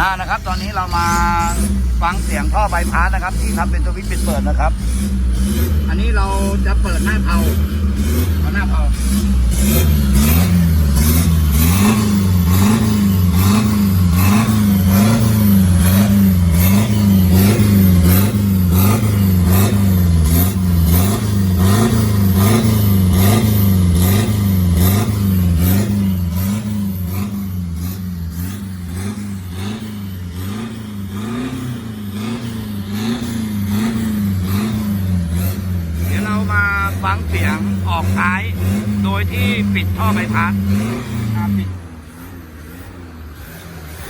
อ่านะครับ ตอนนี้เรามาฟังเสียงท่อใบพาสนะครับ ที่ทำเป็นสวิตช์ปิดเปิดนะครับ อันนี้เราจะเปิดหน้าเผาเอาหน้าเผาเดี๋ยวเรามา ฟังเสียงออกท้าย โดยที่ปิดท่อใบพัดอ่าปิด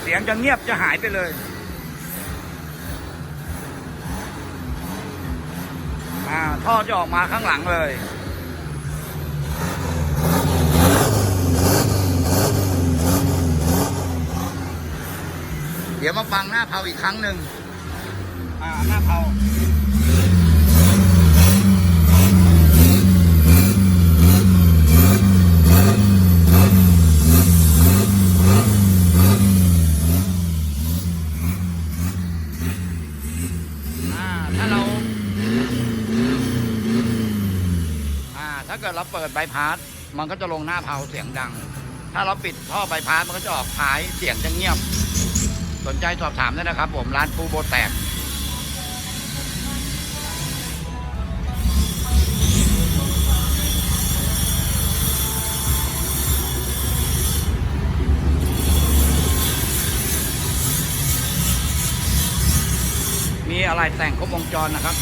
เสียงจะเงียบจะหายไปเลยอ่าท่อจะออกมาข้างหลังเลยเดี๋ยวมาฟังหน้าเผาอีกครั้งหนึ่งอ่า หน้าเผา ถ้าเรา อ่า ถ้า เกิดเราเปิดใบพัดมันก็จะลงหน้าเผาเสียงดัง ถ้าเราปิดท่อใบพัดมันก็จะออกท้ายเสียงจะเงียบ สนใจสอบถามได้นะครับ ผมร้านปูโบแตกมีอะไรแต่งครบวงจรนะครับ